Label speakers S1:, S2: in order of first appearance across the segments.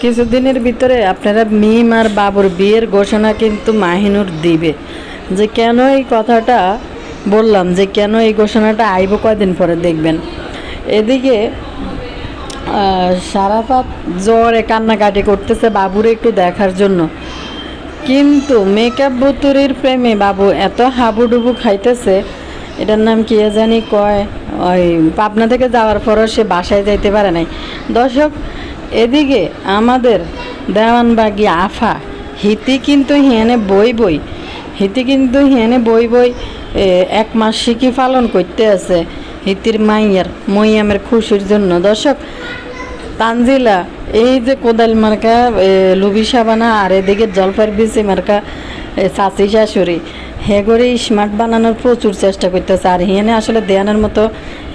S1: কিছুদিনের ভিতরে আপনারা মিম আর বাবুর বিয়ের ঘোষণা কিন্তু মাহিনুর দিবে। যে কেন এই কথাটা বললাম যে কেন এই ঘোষণাটা আইব কয়দিন পরে দেখবেন। এদিকে আহ, সারাপাত জ্বরে কান্নাকাটি করতেছে বাবুরে একটু দেখার জন্য। কিন্তু মেকআপ বুতুরির প্রেমে বাবু এত হাবুডুবু খাইতেছে এটার নাম কি জানি কয় ওই পাবনা থেকে যাওয়ার পরও সে বাসায় যাইতে পারে নাই। দর্শক এদিকে আমাদের দেওয়ানবাগি আফা, হিতি কিন্তু হিয়ানে বই বই, হিতি কিন্তু হিয়ানে বই বই এক মাস শিখি পালন করতে আছে হিতির মাইয়ার মইয়ামের খুশির জন্য। দর্শক, তানজিলা, এই যে কোদাল মার্কা লুবি সাবানা, আর এদিকে জলপাইয়ের বিচি মার্কা চাচি শাশুড়ি, হে করে স্মার্ট বানানোর প্রচুর চেষ্টা করতেছে। আর হিয়ানে আসলে দেয়ানোর মতো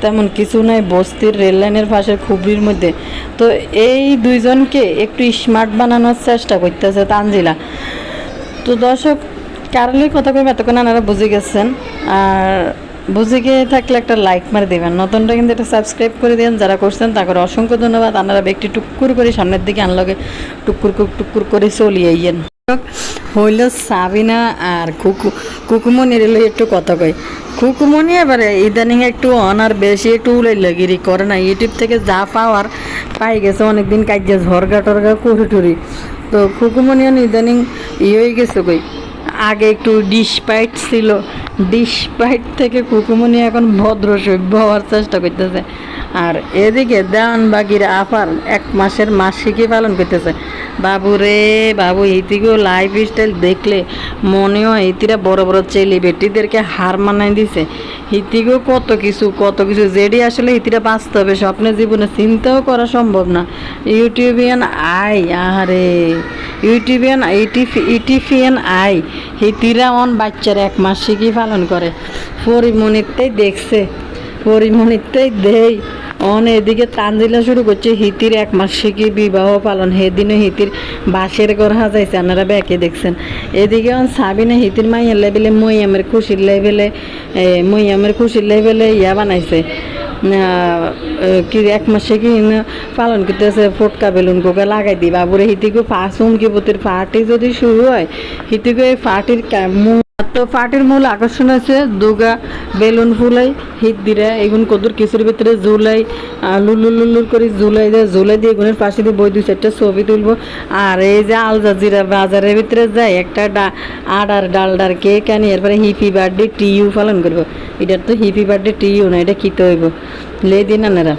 S1: তেমন কিছু নাই, বস্তির রেল লাইনের পাশের খুবরির মধ্যে। তো এই দুইজনকে একটু স্মার্ট বানানোর চেষ্টা করতেছে তানজিলা। তো দর্শক কারণেই কথা কই এতক্ষণ আপনারা বুঝে গেছেন। আর বুঝে গিয়ে থাকলে একটা লাইক মারে দেবেন। নতুনটা কিন্তু একটা সাবস্ক্রাইব করে দেন যারা করছেন তাকে অসংখ্য ধন্যবাদ। আপনারা ব্যক্তি টুকুর করে সামনের দিকে আনলগে টুকুর কুক টুকুর করে চলিয়ে আইয়েন। হইল সাবিনা আর কুকু কুকুমনির একটু কথা কই কুকুমনি এবারে ইদানিং একটু অনার বেশি একটু উলাইলা লাগিরি করে না। ইউটিউব থেকে যা পাওয়ার পাই গেছে, অনেকদিন কাজে ঝরগা টরগা কুড়ি টুরি তো কুকুমনিও ইদানিং ইয়ে হয়ে গেছে কই আগে একটু ডিশ পাইট ছিল। ডিশ পাইট থেকে কুকুমনি এখন ভদ্র সভ্য হওয়ার চেষ্টা করতেছে। আর এদিকে দেওয়ান বাগির আফার এক মাসের মাসিকই পালন করতেছে। বাবু রে, বাবু ইতিকেও লাইফ স্টাইল দেখলে মনেও ইতিরা বড় বড় ছেলে বেটিদেরকে হার মানাই দিছে। হিতিকেও কত কিছু কত কিছু। যেটি আসলে হিতিটা বাঁচতে হবে স্বপ্নের জীবনে চিন্তাও করা সম্ভব না। ইউটিউবিয়ান আই, আহারে। ইউটিউবিয়ান ইটিফিয়ান আই, হিতিরা অন বাচ্চার এক মাস শিখি পালন করে। পরিমণিতেই দেখছে পরিমণিতেই দেই। অন এদিকে তানজিলা শুরু করছে, হিতির এক মাস শিখি বিবাহ পালন? সেদিনও হিতির বাসের ঘর হাজাইছে আপনারা ব্যাকে দেখছেন। এদিকে অন সাবিনা হিতির মাইয়ের লেভেলে মইয়ামের খুশির লেভেলে মইয়ামের খুশির লেভেলে ইয়া বানাইছে। কি এক মাসে কি পালন করতেছে, ফটকা বেলুন কোকে লাগাই দি বাবুরে হিতিকে ফাঁস উমকি পতির পার্টি যদি শুরু হয়, হিতিকে এই পার্টির তো পার্টির মূল আকর্ষণ আছে, দুগা, বেলুন ফুলাই, হিট দিরা, এগুন কদুর কিছুর ভিতরে জুলাই লুলুর লুলুর করে জুলাই দেয় জুলাই দিয়ে এগুনের পাশে দিয়ে বই দুই চারটা ছবি তুলবো। আর এই যে আল জাজিরা বাজারের ভিতরে যায় একটা আডার ডালডার কেক আনি, এরপরে হিপি বার্থডে টিইউ পালন করব। এটার তো হিপি বার্থডে টিউ না, এটা কিতে হইব? লে দিন আনারা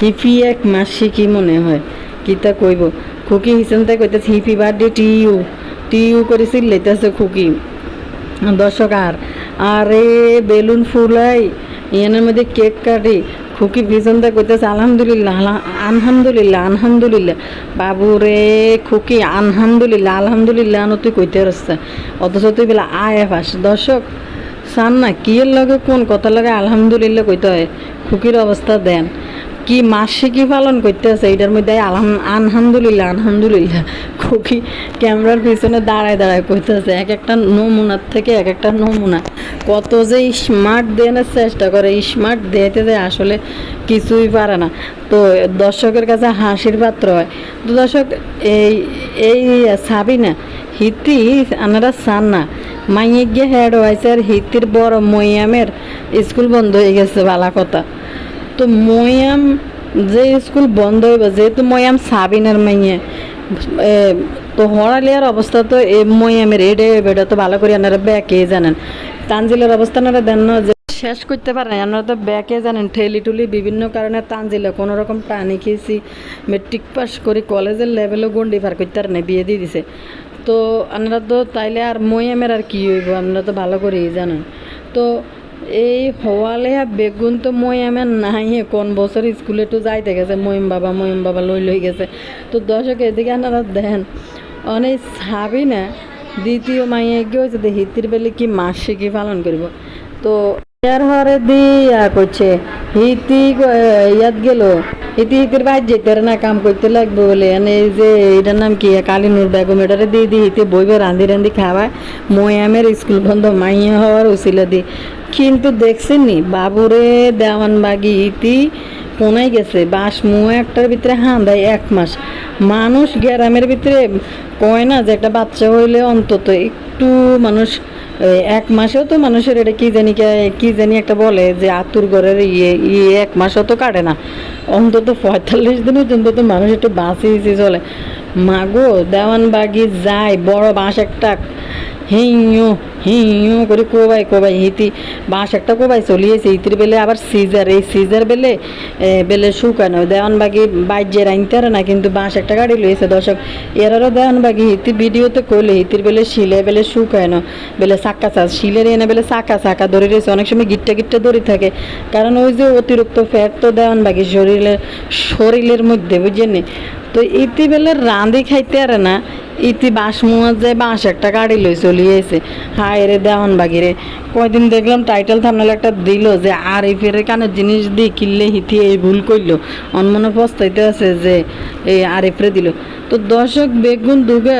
S1: হিপি এক মাসি কি মনে হয়? কিতা কইব? খুকি হিসেন তাই কইতেছে, হিপি বার্থডে টিইউ টিইউ করে চিল্লাইতেছে খুকি। দর্শক, আর, আরে বেলুন ফুলাই, ইয়ানের মধ্যে কেক কাটি, খুকি পিছনটা কইতেছে, আলহামদুলিল্লাহ আলহামদুলিল্লাহ আলহামদুলিল্লাহ। বাবু রে খুকি, আলহামদুলিল্লাহ আলহামদুলিল্লাহ, আনো তুই কইতে রসছে। অথচ তুই বেলা, আয় ফাস দর্শক, সান না কি এর লগে কোন কথা লাগে আলহামদুলিল্লাহ কইতে হয়? খুকির অবস্থা দেন। কি মাসে কি পালন করতে আছে এটার মধ্যে আলহাম, আলহামদুলিল্লাহ আলহামদুলিল্লাহ। খুকি ক্যামেরার পিছনে দাঁড়ায় দাঁড়ায় করতেছে এক একটা নমুনার থেকে এক একটা নমুনা। কত যে স্মার্ট দেওয়ার চেষ্টা করে স্মার্ট দিতে যে আসলে কিছুই পারে না। তো দর্শকের কাছে হাসির পাত্র হয়। তো দর্শক, এই এই সাবিনা, হিতি আনারা চান না মাইয়ে গিয়ে হেড হয়েছে আর হিতির বড় মইয়ামের স্কুল বন্ধ হয়ে গেছে বালা কথা। তো ময়াম যে স্কুল বন্ধ হইব যেহেতু ময়াম সাবিনার মাইয়ে এ, তো হরালিয়ার অবস্থা তো এই ময়ামের এডে বেটা তো ভালো করে আপনারা ব্যাকে জানেন। তানজিলের অবস্থা আপনারা দেন না যে শেষ করতে পারেন আপনারা তো ব্যাকে জানেন ঠেলি টুলি বিভিন্ন কারণে তানজিলে কোনো রকম টানি খেয়েছি মেট্রিক পাস করে কলেজের লেভেলও গন্ডি পার করতে পারে না বিয়ে দিয়ে দিছে। তো আপনারা তো তাইলে আর ময়ামের আর কি হইব আপনারা তো ভালো করেই জানেন। তো এই হওয়ালে বেগুন তো মই আমার নাই কোন বছর স্কুলে তো যাইতে গেছে মহিম বাবা মহিম বাবা লই লই গেছে। তো দর্শক এদিকে আপনারা দেন অনেক ছাবি না, দ্বিতীয় মাইয়ে গিয়ে হয়েছে হিতির বেলে কি মাস শিখি পালন করব তো ইয়ার হরে দিয়া করছে হিতি ইয়াত গেল। হিতি হিতির বাইর যেতে না কাম করতে লাগবে বলে, এনে এই যে এটার নাম কি কালীনুর বেগম এটারে দিয়ে দি হিতে বইবে রান্ধি রান্ধি খাওয়ায় ময়ামের স্কুল বন্ধ, মাইয়া হওয়ার উচিলা দি। কিন্তু দেখছেন বাবুরে দেওয়ান বাগি ইতি কোনায় গেছে? বাঁশ মুয়ে একটার ভিতরে হাঁ দেয় এক মাস। মানুষ গ্রামের ভিতরে কয় না যে একটা বাচ্চা হইলে অন্তত একটু মানুষ এক মাসেও তো মানুষের এটা কি জানি কে- জানি একটা বলে যে আতুর ঘরের ইয়ে ইয়ে এক মাসও তো কাটে না। অন্তত পঁয়তাল্লিশ দিন পর্যন্ত তো মানুষ একটু বাঁচিয়ে চলে। মাগো, দেওয়ানবাগি যায়, বড় বাঁশ একটা হিঁয়ো হিঁয়ো করে কোবাই কোবাই, হিতি। বাঁশ একটা কোবাই চলিয়েছে ইতির বেলে আবার সিজার। এই সিজার বেলে বেলে শুকানো। দেওয়ানবাগি বাইজের আনতে পারে না, কিন্তু বাঁশ একটা গাড়ি লইছে, দর্শক। এরারও দেওয়ানবাগি হিতি ভিডিওতে কইলে হিতির বেলে শিলে বেলে শুকানো বেলে চাক্কা চা শিলের এনে বেলে চাকা চাকা ধরে রয়েছে। অনেক সময় গিট্টা গিট্টা দড়ি থাকে। কারণ ওই যে অতিরিক্ত ফ্যাট তো দেওয়ানবাগি শরীরের শরীরের মধ্যে বুঝেনি তো ইতি বেলে রাঁধি খাইতে আরে না, ইতি বাঁশ মুয়া যায় বাঁশ একটা গাড়ি লই চলিয়েছে হায় রে দেওয়ান বাগিরে, কয়দিন দেখলাম টাইটেল থামনাল একটা দিল যে আর এই ফেরে কানের জিনিস দিয়ে কিনলে হিতি এই ভুল করল অনমনে পস্তাইতে আছে যে এই আর এফরে দিল। তো দর্শক, বেগুন দুগা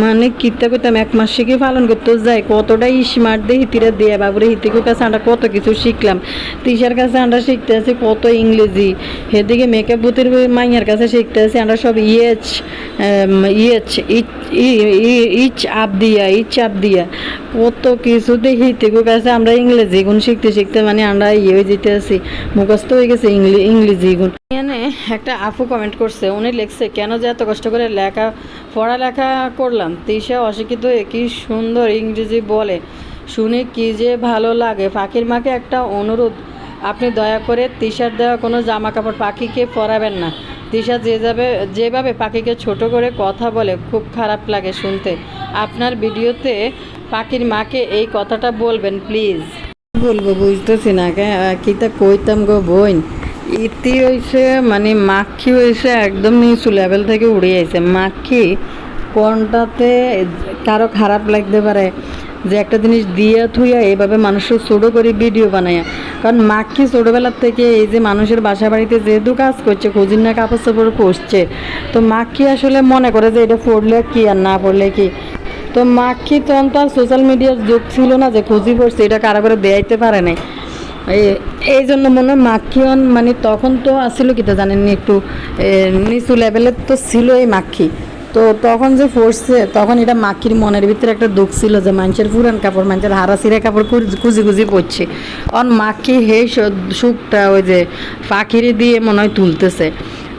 S1: মানে কিতা কইতাম এক মাস শিখে পালন করতে যায় কতটা স্মার্ট দিয়ে হিতিরা দিয়ে বাবুরে হিতিকো কাছে আমরা কত কিছু শিখলাম। তিসার কাছে আমরা শিখতে আছি কত ইংরেজি সেদিকে মেকআপ বুথের মাইয়ার কাছে শিখতে আছি আমরা সব ইয়েচ ইয়েচ, ইচ আপ দিয়া, ইচ আপ দিয়া। কত কিছু দেখি হিতিকো কাছে আমরা ইংরেজি গুণ শিখতে শিখতে মানে আমরা ইয়ে হয়ে যেতে আছি, মুখস্থ হয়ে গেছে ইংরেজি গুণ। এখানে একটা আপু কমেন্ট করছে, উনি লিখছে, কেন যে এত কষ্ট করে লেখা, পড়ালেখা করলাম? তিশা অশিক্ষিত কি সুন্দর ইংরেজি বলে। শুনে কি যে ভালো লাগে। পাখির মাকে একটা অনুরোধ আপনি দয়া করে তিশার দেওয়া কোনো জামা কাপড় পাখিকে পরাবেন না। তিশা যে যাবে, যেভাবে পাখিকে ছোট করে কথা বলে, খুব খারাপ লাগে শুনতে। আপনার ভিডিওতে পাখির মাকে এই কথাটা বলবেন প্লিজ বলব, বুঝতেছি না, কে কিতা কইতাম গো বোন? ইতি হয়েছে মানে মাখি হয়েছে একদম নিচু লেভেল থেকে উড়ে আইছে। মাখি কোনটাতে কারও খারাপ লাগতে পারে? যে একটা জিনিস দিয়ে থুইয়া এইভাবে মানুষের ছোটো করে ভিডিও বানায় কারণ মাখি ছোটোবেলার থেকে এই যে মানুষের বাসা বাড়িতে যেহেতু কাজ করছে, খুঁজির না কাপড় চাপড় পরছে তো মাখি আসলে মনে করে যে এটা পড়লে কি আর না পড়লে কি? তো মাখি তখন তো আর সোশ্যাল মিডিয়ার যুগ ছিল না যে খুঁজি পড়ছে, এটা কারও করে দেয়াইতে পারে নাই। এই- জন্য মনে হয় মাখিয়ন মানে তখন তো আসছিল কি তো জানেন একটু নিচু লেভেলের তো ছিল এই মাখি তো তখন যে পড়ছে তখন এটা মাখির মনের ভিতরে একটা দুঃখ ছিল যে মানুষের পুরান কাপড়, মানুষের হারা সিরে কাপড় কুজি- কুজি পড়ছে অন মাখি হে সুখটা ওই যে পাখিরে দিয়ে মনে হয় তুলতেছে।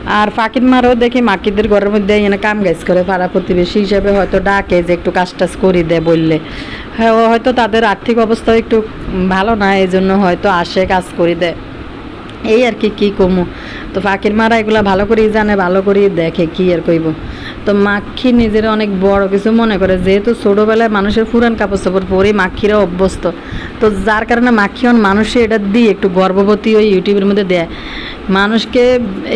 S1: আর ফাঁকির মারও দেখি মাকিদের ঘরের মধ্যে এনে কাম গাছ করে, পাড়া প্রতিবেশী হিসেবে হয়তো ডাকে যে একটু কাজ টাজ করি দেয় বললে। হ্যাঁ হয়তো তাদের আর্থিক অবস্থা একটু ভালো না এই জন্য হয়তো আসে কাজ করি দেয় এই আর কি, কী কমু? তো ফাঁকির মারা এগুলা ভালো করেই জানে, ভালো করেই দেখে কি আর কইব। তো মাক্ষী নিজের অনেক বড় কিছু মনে করে, যেহেতু ছোটোবেলায় মানুষের পুরান কাপড় চাপড় পরে মাক্ষীরা অভ্যস্ত। তো যার কারণে মাক্ষী অন মানুষে এটা দিয়ে একটু গর্ভবতী ওই ইউটিউবের মধ্যে দেয়। মানুষকে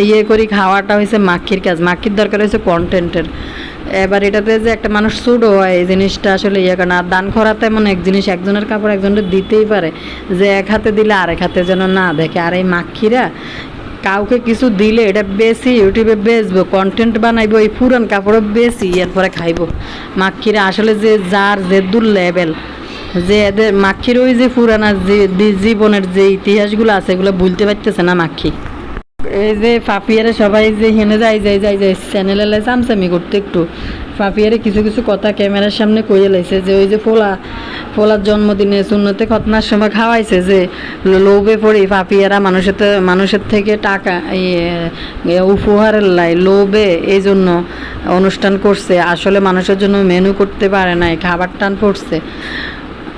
S1: ইয়ে করি, খাওয়াটা হয়েছে মাক্ষীর কাজ। মাক্ষীর দরকার হয়েছে কন্টেন্টের এবার এটাতে যে একটা মানুষ সুডো হয়, এই জিনিসটা আসলে ইয়ে করে না। আর দান খরাতে এমন এক জিনিস, একজনের কাপড় একজনের দিতেই পারে, যে এক হাতে দিলে আরেক হাতে যেন না দেখে। আর এই মাক্ষীরা কাউকে কিছু দিলে এটা বেশি, ইউটিউবে বেচবো কন্টেন্ট বানাইবো, এই পুরান কাপড়ও বেশি, এরপরে খাইবো। মাক্ষীরা আসলে যে যার যে দূর লেভেল যে এদের মাক্ষীর ওই যে পুরানা যে জীবনের যে ইতিহাসগুলো আছে, এগুলো ভুলতে পারতেছে না মাক্ষী এই যে ফাপিয়ারে সবাই যে হেনে যাই যায় যাই যাই চ্যানেলে লাই চামচামি করতে একটু। ফাপিয়ারে কিছু কিছু কথা ক্যামেরার সামনে কইয়ে লাইছে যে ওই যে ফোলা ফোলার জন্মদিনে শূন্যতে খতনার সময় খাওয়াইছে যে লোভে পড়ে ফাপিয়ারা মানুষের মানুষের থেকে টাকা ইয়ে, উপহারের লাই লোভে এই জন্য অনুষ্ঠান করছে। আসলে মানুষের জন্য মেনু করতে পারে নাই খাবার টান পড়ছে।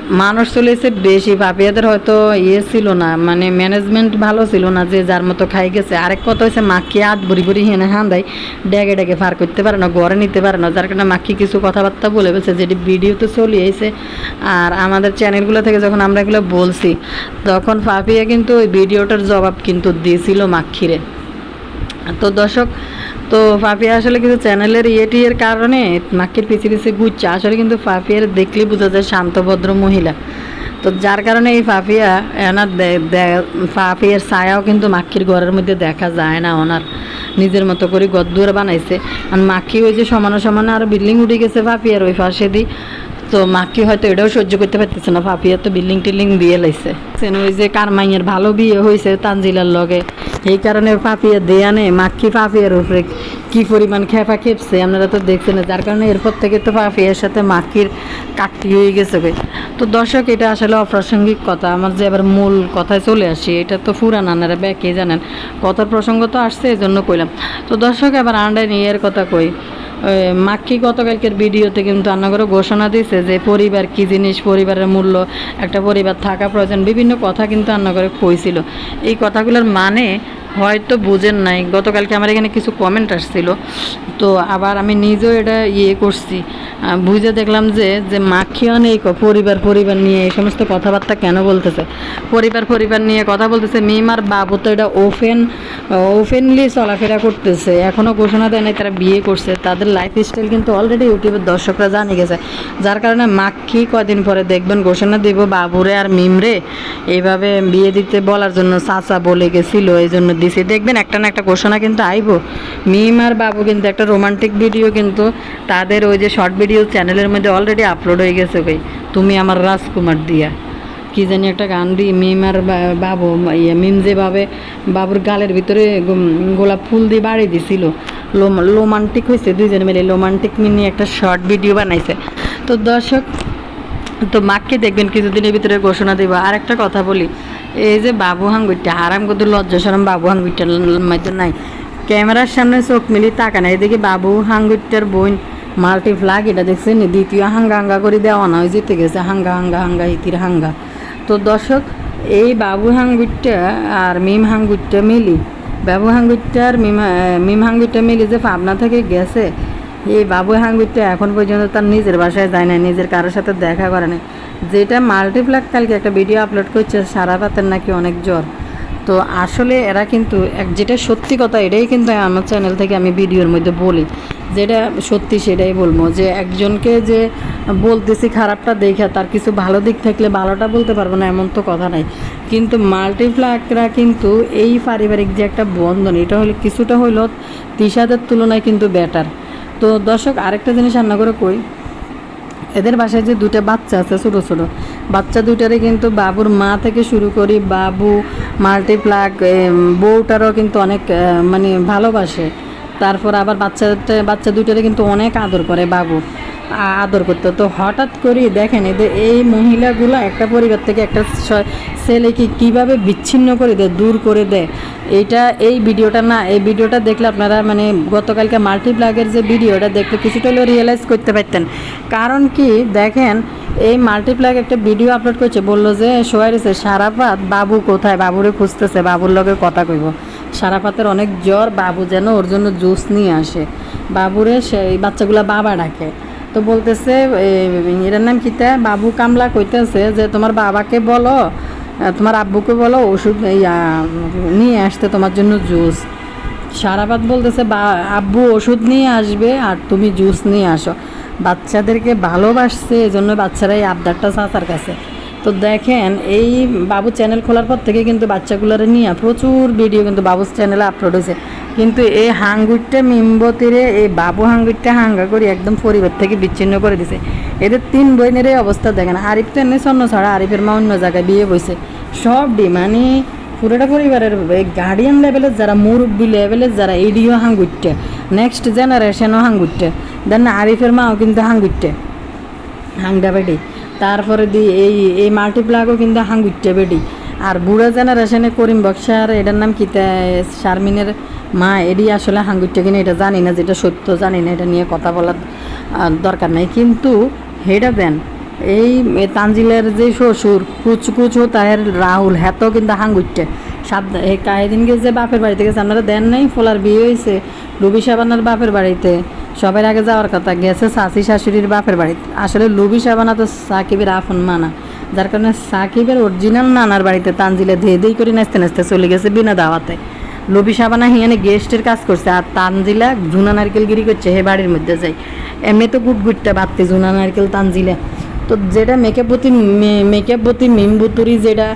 S1: মানুষ চলে চলেছে বেশি পাপিয়াদের হয়তো ইয়ে ছিল না মানে ম্যানেজমেন্ট ভালো ছিল না যে যার মতো খাই গেছে। আরেক কথা হয়েছে মাখি হাত বুড়ি বুড়ি হেনে হান্দাই ডেগে ডেগে ফার করতে পারে না, ঘরে নিতে পারে না। যার কারণে মাখি কিছু কথাবার্তা বলে বলছে যেটি ভিডিওতে চলে এসে আর আমাদের চ্যানেলগুলো থেকে যখন আমরা এগুলো বলছি, তখন পাপিয়া কিন্তু ওই ভিডিওটার জবাব কিন্তু দিয়েছিল মাক্ষিরে। তো দর্শক তো ফাফিয়া আসলে কিন্তু চ্যানেলের ইয়েটি এর কারণে নাকের পিছে পিছে ঘুরছে। আসলে কিন্তু ফাফিয়ার দেখলেই বোঝা যায় শান্ত, ভদ্র মহিলা। তো যার কারণে এই ফাফিয়া, এনার ফাফিয়ার ছায়াও কিন্তু মাক্ষির ঘরের মধ্যে দেখা যায় না ওনার। নিজের মতো করে গদ্দুর বানাইছে। আর মাক্ষি ওই যে সমানো সমানে আর বিল্ডিং উঠে গেছে ফাফিয়ার ওই পাশে দি তো মাকে হয়তো এটাও সহ্য করতে পারতেছে না। পাপিয়া তো বিল্ডিং টিল্ডিং দিয়ে লাইছে। সেন ওই যে কারমাইয়ের ভালো বিয়ে হয়েছে তানজিলার লগে। এই কারণে পাপিয়া দেয়া নেই। মাক্কি পাপিয়ার উপরে কি পরিমাণ খেপা খেপছে, আপনারা তো দেখছেন যার কারণে এরপর থেকে তো পাপিয়ার সাথে মাক্কির কাটতি হয়ে গেছে। তো দর্শক, এটা আসলে অপ্রাসঙ্গিক কথা। আমার যে আবার মূল কথায় চলে আসি, এটা তো ফুরান আনারা ব্যাকে জানেন। কথার প্রসঙ্গ তো আসছে এই জন্য কইলাম। তো দর্শক, এবার আন্ডায় নিয়ে এর কথা কই। মাক্কি গতকালকের ভিডিওতে কিন্তু রান্নাঘরে ঘোষণা দিয়েছে যে পরিবার কি জিনিস, পরিবারের মূল্য, একটা পরিবার থাকা প্রয়োজন, বিভিন্ন কথা কিন্তু রান্নাঘরে কইছিল। এই কথাগুলোর মানে হয়তো বুঝেন নাই। গতকালকে আমার এখানে কিছু কমেন্ট আসছিল। তো আবার আমি নিজেও এটা ইয়ে করছি। বুঝে দেখলাম যে যে মাখিও নেই পরিবার পরিবার নিয়ে এই সমস্ত কথাবার্তা কেন বলতেছে? পরিবার পরিবার নিয়ে কথা বলতেছে। মিমার বাবু তো এটা ওপেন ওপেনলি চলাফেরা করতেছে। এখনও ঘোষণা দেয় নাই তারা বিয়ে করছে। তাদের লাইফ স্টাইল কিন্তু অলরেডি ইউটিউবের দর্শকরা জানে গেছে। যার কারণে মাক্ষি কদিন পরে দেখবেন ঘোষণা দিব বাবুরে আর মিমরে। এইভাবে বিয়ে দিতে বলার জন্য চাচা বলে গেছিল এই জন্য দিছি দেখবেন একটা না একটা ঘোষণা কিন্তু আইবো। মিম আর বাবু কিন্তু একটা রোমান্টিক ভিডিও কিন্তু তাদের ওই যে শর্ট ভিডিও চ্যানেলের মধ্যে অলরেডি আপলোড হয়ে গেছে ভাই। তুমি আমার রাজকুমার দিয়া। কি জানি একটা গান দিই মিম আর বাবু ইয়ে মিম যেভাবে বাবুর গালের ভিতরে গোলাপ ফুল দিয়ে বাড়ি দিছিল। রোমান্টিক হয়েছে দুইজনে মিলে রোমান্টিক নিয়ে একটা শর্ট ভিডিও বানাইছে। তো দর্শক তো মাকে দেখবেন কিছুদিনের ভিতরে ঘোষণা দেবো। আর একটা কথা বলি, এই যে বাবু হাঙ্গুইটা আরাম কত লজ্জা সরম বাবু হাঙ্গুইটার মধ্যে নাই। ক্যামেরার সামনে চোখ মিলি তাকা না এদিকে বাবু হাঙ্গুইটার বোন মাল্টি ফ্লাগ এটা দেখছেন দ্বিতীয় হাঙ্গা হাঙ্গা করে দেওয়া না, ওই জিতে গেছে, হাঙ্গা হাঙ্গা হাঙ্গা, হিতির হাঙ্গা। তো দর্শক, এই বাবু হাঙ্গুইটা আর মিম হাঙ্গুইটা মিলি। বাবু হাঙ্গুইটা আর মিম মিম হাঙ্গুইটা মিলি যে পাবনা থেকে গেছে এই বাবু হাঙ্গুরটা এখন পর্যন্ত তার নিজের বাসায় যায় না নিজের কারোর সাথে দেখা করে না যেটা মাল্টিপ্লাক কালকে একটা ভিডিও আপলোড করছে, সারা রাতের নাকি অনেক জ্বর। তো আসলে এরা কিন্তু এক, যেটা সত্যি কথা, এটাই কিন্তু আমার চ্যানেল থেকে আমি ভিডিওর মধ্যে বলি। যেটা সত্যি সেটাই বলব যে একজনকে যে বলতেছি খারাপটা দেখে, তার কিছু ভালো দিক থাকলে ভালোটা বলতে পারব না, এমন তো কথা নাই। কিন্তু মাল্টিপ্লাকরা কিন্তু এই পারিবারিক যে একটা বন্ধন, এটা হলে, কিছুটা হইলেও তিসাদের তুলনায় কিন্তু বেটার তো দর্শক, আরেকটা জিনিস রান্না করে কই? এদের বাসায় যে দুটা বাচ্চা আছে ছোটো ছোটো, বাচ্চা দুটারে কিন্তু বাবুর মা থেকে শুরু করি বাবু মাল্টিপ্লাক বউটারও কিন্তু অনেক মানে ভালোবাসে। তারপর আবার বাচ্চাটা বাচ্চা দুটারে কিন্তু অনেক আদর করে বাবু। আদর করতো। তো হঠাৎ করে দেখেন এদের এই মহিলাগুলো একটা পরিবার থেকে একটা ছেলেকে কীভাবে বিচ্ছিন্ন করে দেয়, দূর করে দেয়, এইটা এই ভিডিওটা না, এই ভিডিওটা দেখলে আপনারা মানে গতকালকে মাল্টিপ্লাগের যে ভিডিওটা দেখলে কিছুটা হলেও রিয়েলাইজ করতে পারতেন। কারণ কি দেখেন, এই মাল্টিপ্লাগ একটা ভিডিও আপলোড করছে, বলল যে সোয়ারিসে সারাপাত বাবু কোথায়? বাবুরে খুঁজতেছে, বাবুর লগে কথা কইব। সারাপাতের অনেক জ্বর, বাবু যেন ওর জন্য জুস নিয়ে আসে। বাবুরে সেই বাচ্চাগুলা বাবা ডাকে। তো বলতেছে, এ- এটার নাম কিতা বাবু কামলা কইতেছে যে, তোমার বাবাকে বলো তোমার আব্বুকে বলো, ওষুধ নিয়ে আসতে তোমার জন্য জুস। সারাবাদ বলতেছে, বা, আব্বু ওষুধ নিয়ে আসবে আর তুমি জুস নিয়ে আসো। বাচ্চাদেরকে ভালোবাসছে, এজন্য বাচ্চারা এই আবদারটা চাচার কাছে। তো দেখেন, এই বাবু চ্যানেল খোলার পর থেকে কিন্তু বাচ্চাগুলোরে নিয়ে প্রচুর ভিডিও কিন্তু বাবুর চ্যানেলে আপলোড হয়েছে। কিন্তু এই হাঙ্গুরটা মিম্বতিরে এই বাবু হাঙ্গুরটা হাঙ্গা করে একদম পরিবার থেকে বিচ্ছিন্ন করে দিছে। এদের তিন বোনের এই অবস্থা দেখেন, আরিফ তো এমনি স্বর্ণ ছাড়া, আরিফের মা অন্য জায়গায় বিয়ে বইছে। সব ডি মানে পুরোটা পরিবারের গার্ডিয়ান লেভেলের যারা মুরব্বী লেভেলের যারা এডিও হাঙ্গুরটা নেক্সট জেনারেশনও হাঙ্গুরটা দেন আরিফের মাও কিন্তু হাঙ্গুরটা। হাংডা বেডি। তারপরে দি এই এই মাল্টিপ্লাগও কিন্তু হাঙ্গুটে বেডি। আর বুড়া জেনারেশনে করিম বক্সার এটার নাম কি শারমিনের মা, এডি আসলে হাঙ্গুটে কিনা এটা জানি না, যেটা সত্য জানি না, এটা নিয়ে কথা বলার দরকার নাই। কিন্তু হেডা দেন, এই তানজিলের যে শ্বশুর, কুচকুচু তাহের রাহুল হ্যাঁ কিন্তু হাঙ্গুইটে সাবধান কাহিদিনকে যে বাপের বাড়িতে গেছে, আপনারা দেন নাই? ফোলার বিয়ে হয়েছে রুবি সাবানার বাপের বাড়িতে। সবার আগে যাওয়ার কথা, গেছে শাশি শাশুড়ির বাপের বাড়িতে। আসলে লুবি সাবানা তো সাকিবের আপন মানা। যার কারণে সাকিবের অরিজিনাল নানার বাড়িতে তানজিলে ধেয়ে ধেই করে নাচতে নাচতে চলে গেছে বিনা দাওয়াতে। লবি সাবানা হিয়ানে গেস্টের কাজ করছে, আর তানজিলা ঝুনা নারকেল গিরি করছে, হে বাড়ির মধ্যে যাই। এমনি তো গুট গুটটা বাড়তে ঝুনা নারকেল তানজিলা। তো যেটা মেকআপবতী মেকআপবতী মিমবুতুরি যেটা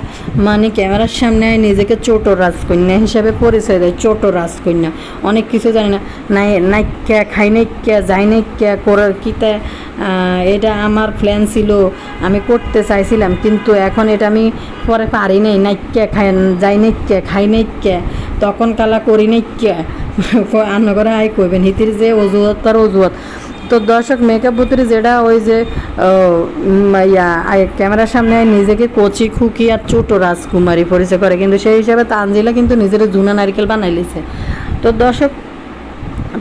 S1: মানে ক্যামেরার সামনে নিজেকে ছোট রাজকন্যা হিসাবে পরিচয় দেয়, ছোট রাজকন্যা অনেক কিছু জানি না, নাই নাইক্যা খাই নাই নাইক্যা যাই নাই নাইক্যা করার কিতা এটা আমার প্ল্যান ছিল, আমি করতে চাইছিলাম, কিন্তু এখন এটা আমি পরে পারি নাই নাই নাইক্যা খাই যাই নাই নাইক্যা খাই নাই নাইক্যা তখন কালা করি নাইক্যা আন্ন করে আই কইবেন, হিতির যে অজুহাত তার অজুহাত। তো দর্শক মেকআপ বুতুরি যেটা ওই যে ক্যামেরার সামনে নিজেকে কচি, খুকি আর ছোট রাজকুমারী পরিচয় করে। কিন্তু সেই হিসাবে তানজিলা কিন্তু নিজের জুনা নারকেল বানাই লিছে। তো দর্শক,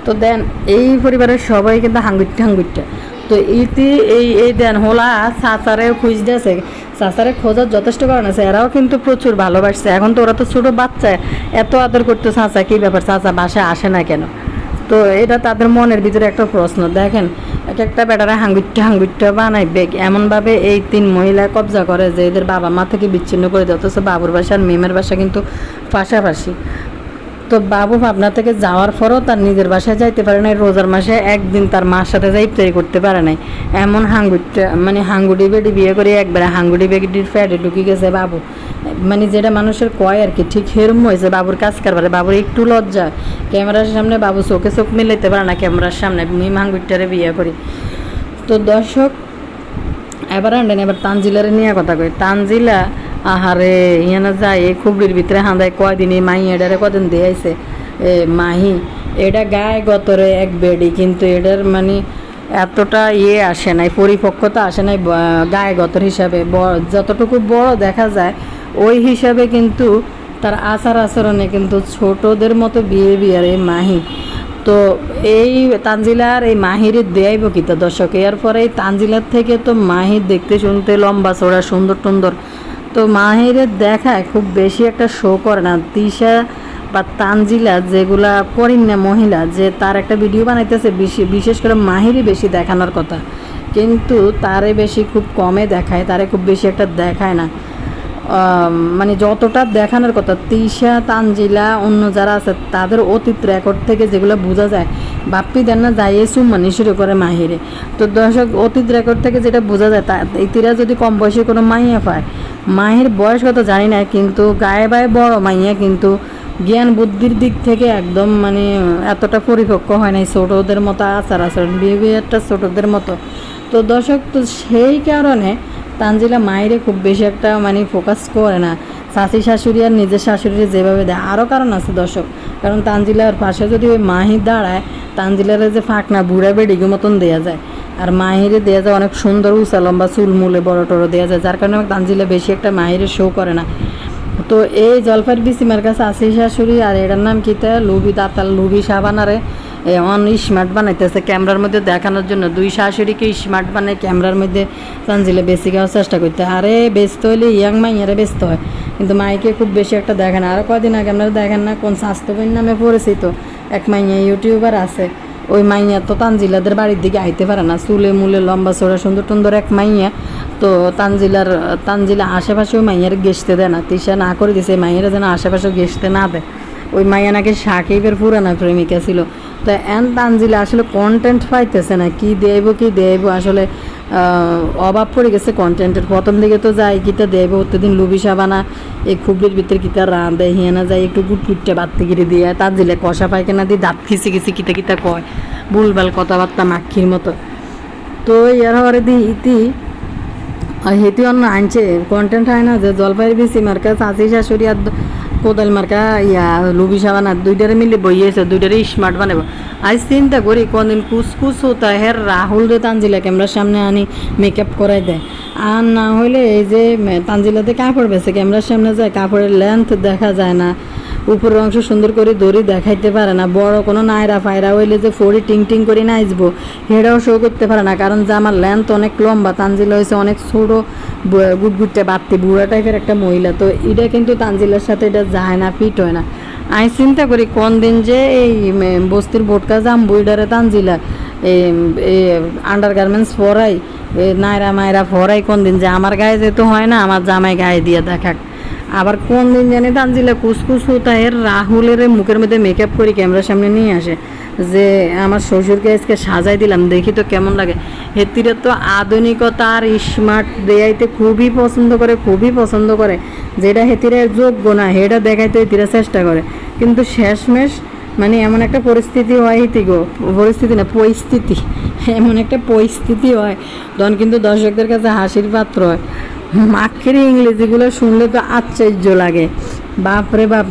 S1: তো দেন, এই পরিবারের সবাই কিন্তু হাঙ্গুট্টা হাঙ্গুট্টা তো ইতি, এই এই দেন হোলা চাচারে খুঁজতেছে চাচারে খোঁজার যথেষ্ট কারণ আছে, এরাও কিন্তু প্রচুর ভালোবাসছে। এখন তো ওরা তো ছোটো বাচ্চা, এত আদর করতো চাচা কী ব্যাপার? চাচা বাসায় আসে না কেন? তো এটা তাদের মনের ভিতরে একটা প্রশ্ন। দেখেন এক একটা বেটারা হাঙ্গুট্টা হাঙ্গুট্টা বানাই বেগ এমনভাবে এই তিন মহিলা কবজা করে যে এদের বাবা মা থেকে বিচ্ছিন্ন করে দেয়, অথচ বাবুর বাসা আর মেমের বাসা কিন্তু পাশাপাশি। তো বাবু ভাবনা থেকে যাওয়ার পরও তার নিজের বাসায় যাইতে পারে নাই, রোজার মাসে একদিন তার মার সাথে যাই ইফতারি করতে পারে নাই। এমন হাঙ্গুটটা মানে হাঙ্গুটি বেডি বিয়ে করে একবারে হাঙ্গুটি বেডির ফ্যাটে ঢুকে গেছে বাবু। মানে যেটা মানুষের কয় আর কি, ঠিক হেরম হয়েছে বাবুর কাজ কারবারে, বাবুর একটু লজ্জা। ক্যামেরার সামনে বাবু চোখে চোখ মিলাইতে পারে না ক্যামেরার সামনে, মিম হাঙ্গুটটারে বিয়ে করি। তো দর্শক, এবার আনলেন এবার তানজিলারে নিয়ে কথা কই। তানজিলা, আহারে, ইয়ানা যায়, এই খুবড়ির ভিতরে হাঁদায় কয়দিন, এই মাহি এটারে কদিন দিয়ে আইছে? এ মাহি, এটা গায়ে গতরে এক বেডি, কিন্তু এটার মানে এতটা ইয়ে আসে নাই, পরিপক্কতা আসে নাই গায়ে গতর হিসাবে। যতটুকু বড় দেখা যায় ওই হিসাবে কিন্তু তার আচার আচরণে কিন্তু ছোটদের মতো বিয়ে বিয়ার এই মাহি। তো এই তানজিলার এই মাহির দেয়াইব কিতা দর্শক? এর পরে এই তানজিলার থেকে তো মাহির দেখতে শুনতে লম্বা চড়া সুন্দর, টুন্দর। তো মাহিরের দেখায় খুব বেশি একটা শো করে না। তিশা বা তানজিলা যেগুলা করেন না মহিলা, যে তার একটা ভিডিও বানাইতেছে, বিশে- বিশেষ করে মাহিরই বেশি দেখানোর কথা। কিন্তু তারে বেশি খুব কমে দেখায়, তারে খুব বেশি একটা দেখায় না। মানে যতটা দেখানোর কথা, তিশা, তানজিলা, অন্য যারা আছে, তাদের অতীত রেকর্ড থেকে যেগুলো বোঝা যায়, বাপ্পি দেন না, যাই সুমানি শুরু করে মাহিরে। তো দর্শক, অতীত রেকর্ড থেকে যেটা বোঝা যায়, তা ইতিরা যদি কম বয়সে কোনো মাইয়া পায়, মাহির বয়স কত জানি না, কিন্তু গায়ে বায়ে বড় মাইয়া, কিন্তু জ্ঞান বুদ্ধির দিক থেকে একদম মানে এতটা পরিপক্ক হয় নাই, ছোটদের মতো আচার আচরণ, বিহেভিয়ারটা ছোটদের মতো। তো দর্শক, তো সেই কারণে তানজিলা মায়েরে খুব বেশি একটা মানে ফোকাস করে না। শাশি শাশুড়ি আর নিজের শাশুড়ি যেভাবে দেয় আরও কারণ আছে দর্শক। কারণ তানজিলার পাশে যদি ওই মাহি দাঁড়ায়, তানজিলার যে ফাঁকনা বুড়া বেডিগো মতন দেওয়া যায়। আর মাহিরে দেওয়া যায় অনেক সুন্দর উঁচা লম্বা চুল মুলে বড় টড়ো দেওয়া যায়, যার কারণে তানজিলা বেশি একটা মাহিরে শো করে না। তো এই জলপাইর বিসিমার কাছে আসি শাশুড়ি আর এটার নাম কিতা লুবি দাতাল, লুবি সাবানারে। অন স্মার্ট বানাইতেছে ক্যামেরার মধ্যে দেখানোর জন্য। দুই শাশুড়িকে স্মার্ট বানায় ক্যামেরার মধ্যে তানজিলে বেশি খাওয়ার চেষ্টা করতে। আরে ব্যস্ত হইলে ইয়াং মাইয়ারে ব্যস্ত হয়। কিন্তু মাইকে খুব বেশি একটা দেখে না। আরও কদিন আগে আপনারা দেখেন না কোন স্বাস্থ্যবান নামে পরিচিত এক মাইয়া ইউটিউবার আছে। ওই মাইয়া তো তানজিলাদের বাড়ির দিকে আইতে পারে না। চুলে মুলে লম্বা চড়া সুন্দর সুন্দর এক মাইয়া তো তানজিলার, তানজিলা আশেপাশে ওই মাইয়ার গেসতে দেয় না। তিশা না করে দিছে, মাইয়ারা যেন আশেপাশে গেসতে না দেয়। ওই মাইয়া নাকি সাকিবের পুরানা প্রেমিকা ছিল। তো এন তানজিলা আসলে কন্টেন্ট পাইতেছে না, কি দেব কি দেব আসলে অভাব পড়ে গেছে কন্টেন্টের প্রথম দিকে তো যাই কিতা দেব প্রতিদিন লুবি সাবানা, এই খুবলির ভিতরে কিতা রান দেয় হিয়ানা যায়, একটু গুট গুটটা বাত্তি গিরে দিয়ে তানজিলে কষা পায়খানা দিয়ে দাঁত খিসি খিসি কিতা কিতা কয়? ভুলভাল কথাবার্তা মাখির মতো। তো এর হরে দি ইতি হেতি অন্য আনছে। কন্টেন্ট হয় না যে জলপাইয়ের বেশি মার্কা চাচি শাশুড়ি আর কোদাল মার্কা, ইয়া, লুবি সাবান দুইটারে মিলে বইয়েছে দুইটারে স্মার্ট বানাবো আজ চিন্তা করি কোনদিন কুসকুস হতা, হের রাহুল রে তানজিলা ক্যামেরার সামনে আনি মেকআপ করাই দেয় আর না হইলে এই যে তানজিলাতে কাপড় বেছে ক্যামেরার সামনে যায়, কাপড়ের লেন্থ দেখা যায় না। উপরের অংশ সুন্দর করে দড়ি দেখাইতে পারে না। বড় কোনো নায়রা ফায়রা হইলে যে ফড়ি টিং টিং করে নাচবো হেডাও শো করতে পারে না। কারণ যে আমার লেন্থ অনেক লম্বা, তানজিলা হয়েছে অনেক ছোটো গুটগুটে বাড়তে, বুড়া টাইপের একটা মহিলা। তো এটা কিন্তু তানজিলার সাথে এটা যায় না ফিট হয় না। আমি চিন্তা করি কোন দিন যে এই বস্তির বোটকা যাম বইডারে তানজিলা, এই আন্ডার গার্মেন্টস পরাই নায়রা মায়রা পরাই কোন দিন যে আমার গায়ে যেতে হয় না, আমার জামাই গায়ে দিয়ে দেখাক। আবার কোন দিন জানি তানজিলা কুসকুস হতা এর রাহুলের মুখের মধ্যে মেকআপ করে ক্যামেরার সামনে নিয়ে আসে। যে আমার শ্বশুরকে আজকে সাজাই দিলাম, দেখি তো কেমন লাগে। হেতিরে তো আধুনিকতা আর স্মার্ট দেয়াইতে খুবই পছন্দ করে, খুবই পছন্দ করে। যেটা হেতিরে যোগ্য না সেটা দেখাইতে হেতিরা চেষ্টা করে। কিন্তু শেষমেশ মানে এমন একটা পরিস্থিতি হয় গো, পরিস্থিতি না, পরিস্থিতি। এমন একটা পরিস্থিতি হয়। তখন কিন্তু দর্শকদের কাছে হাসির পাত্র হয়। মাখের ইংরেজিগুলো শুনলে তো আশ্চর্য লাগে। বাপরে বাপ,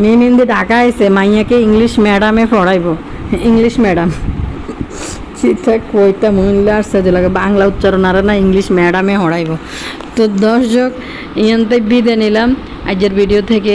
S1: মেয়ে মেয়েদের ডাকা এসে মাইয়াকে ইংলিশ ম্যাডামে পড়াইব। English madam. ঠিকঠাক কইতা মহিলা আশ্চর্য লাগে, বাংলা উচ্চারণ আর না ইংলিশ ম্যাডামে হড়াইব তো দশ দর্শক, ইয়ান্তে বিদে নিলাম। আজের ভিডিও থেকে